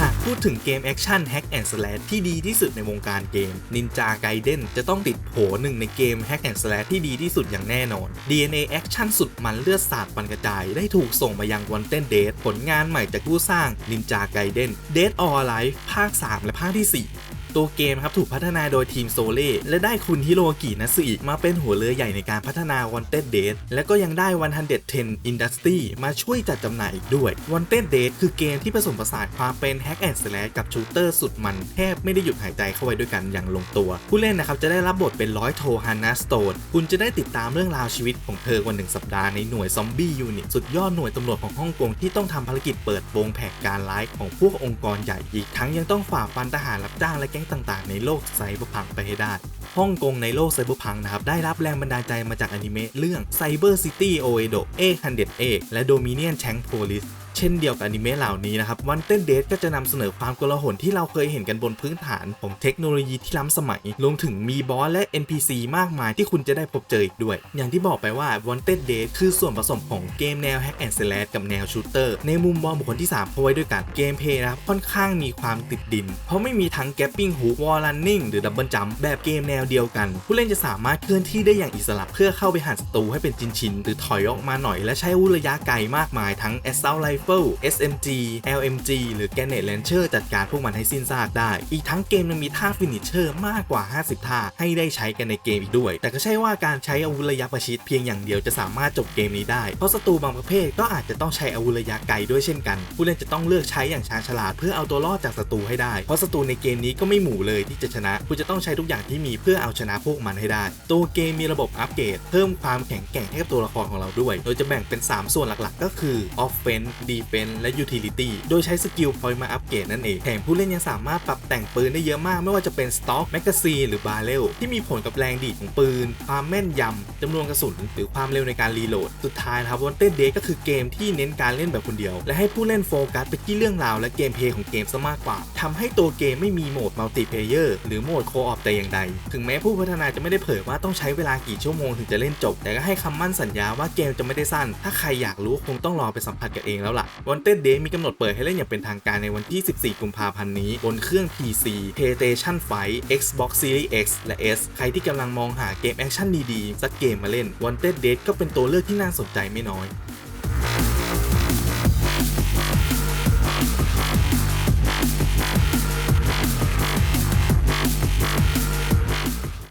หากพูดถึงเกมแอคชั่นแฮกแอนด์สแลชที่ดีที่สุดในวงการเกม Ninja Gaiden จะต้องติดโผหนึ่งในเกมแฮกแอนด์สแลชที่ดีที่สุดอย่างแน่นอน DNA แอคชั่นสุดมันเลือดสาดปันกระจาย ได้ถูกส่งมายังวันเต้นเดทผลงานใหม่จากผู้สร้าง Ninja Gaiden Dead or Alive ภาค 3 และภาคที่ 4 ตัวเกมครับถูกพัฒนาโดยทีมโซเล่และได้คุณฮิโรกินัสึอิมาเป็นหัวเรือใหญ่ในการพัฒนา Wanted Dead และก็ยังได้ 110 Industry มาช่วยจัดจำหน่ายอีกด้วย Wanted Dead คือเกมที่ผสมผสานความเป็น Hack and Slash กับชูเตอร์สุดมันแทบไม่ได้หยุดหายใจเข้าไว้ด้วยกันอย่างลงตัว ผู้เล่นนะครับจะได้รับบทเป็นร้อยโทฮันนาสโตนคุณจะได้ติดตามเรื่องราวชีวิตของเธอกว่าหนึ่งสัปดาห์ในหน่วยซอมบี้ยูนิตสุดยอดหน่วยตำรวจของฮ่องกงที่ต้องทำภารกิจเปิดโปงแผกการร้ายของพวกองค์กรใหญ่อีกทั้งยังต้องฝ่าฟันทหารรับจ้างและแกต่างๆ ในโลกไซเบอร์พังไปให้ได้ ฮ่องกงในโลกไซเบอร์พังนะครับได้รับแรงบันดาลใจมาจากอนิเมะเรื่อง Cyber City Oedo เอกฮันเดเอกและ Dominion Chank Police เช่นเดียวกับอนิเมะเหล่านี้นะครับวันเต้นเดทก็จะนำเสนอความกลาหลที่เราเคยเห็นกันบนพื้นฐานของเทคโนโลยีที่ล้ำสมัย รวมถึงมีบอสและ NPC มากมายที่คุณจะได้พบเจออีกด้วย อย่างที่บอกไปว่า Wanted Date คือส่วนผสมของเกมแนว Hack and Slash กับแนวชูเตอร์ในมุมมองบุคคลที่3เข้าไว้ด้วยกันเกมเพย์นะครับค่อนข้างมีความติดดิน เพราะไม่มีทั้ง Gapping Hook Wall Running หรือ Double Jump แบบเกมแนวเดียวกัน ผู้เล่นจะสามารถเคลื่อนที่ได้อย่างอิสระเพื่อเข้าไปหาศัตรูให้เป็นชิ้นๆหรือถอยออกมาหน่อยและใช้อาวุธระยะไกลมากมายทั้ง Assault Rifle SMG LMG หรือ Grenade Launcher จัดการพวกมันให้สิ้นซากได้ อีกทั้งเกมยังมีท่าฟินิชเชอร์มากกว่า 50 ท่าให้ได้ใช้กันในเกมอีกด้วย แต่ก็ใช่ว่าการใช้อาวุธระยะประชิดเพียงอย่างเดียวจะสามารถจบเกมนี้ได้ เพราะศัตรูบางประเภทก็อาจจะต้องใช้อาวุธระยะไกลด้วยเช่นกัน ผู้เล่นจะต้องเลือกใช้อย่างชาญฉลาดเพื่อเอาตัวรอดจากศัตรูให้ได้ เพราะศัตรูในเกมนี้ก็ไม่หมู่เลยที่จะชนะ คุณจะต้องใช้ทุกอย่างที่มีเพื่อเอาชนะพวกมันให้ได้ ตัวเกมมีระบบอัปเกรดเพิ่มความแข็งแกร่งให้กับตัวละครของเราด้วย โดยจะแบ่งเป็น 3 ส่วนหลักๆ ก็คือ offense defense และ utility โดยใช้สกิลพอยต์มาอัปเกรดนั่นเองแถมผู้เล่นยังสามารถปรับแต่งปืนได้เยอะมาก ไม่ว่าจะเป็นสต็อกแมกกาซีนหรือบาเรลที่มีผลกับแรงดีดของปืน ความแม่นยำจำนวนกระสุนหรือความเร็วในการรีโหลดสุดท้ายครับวันเต้นเดก็คือเกมที่เน้นการเล่นแบบคนเดียว และให้ผู้เล่นโฟกัสไปที่เรื่องราวและเกมเพลย์ของเกมซะมากกว่าทำให้ตัวเกมไม่มีโหมดมัลติเพลเยอร์หรือโหมดโคออฟแต่อย่างใดถึงแม้ผู้พัฒนาจะไม่ได้เผยว่าต้องใช้เวลากี่ชั่วโมงถึงจะเล่นจบ แต่ก็ให้คำมั่นสัญญาว่าเกมจะไม่ได้สั้น ถ้าใครอยากรู้คงต้องรอไปสัมผัสกันเองแล้วล่ะวันเต้นเดย์มีกำหนดเปิดให้เล่นอย่างเป็นทางการในวันที่ 14 กุมภาพันธ์นี้ บนเครื่อง PC PlayStation 5 Xbox Series X และ S ใครที่กำลังมองหาเกมแอคชั่นดีๆสักเกมมาเล่น Wanted Dead ก็เป็นตัวเลือกที่น่าสนใจไม่น้อย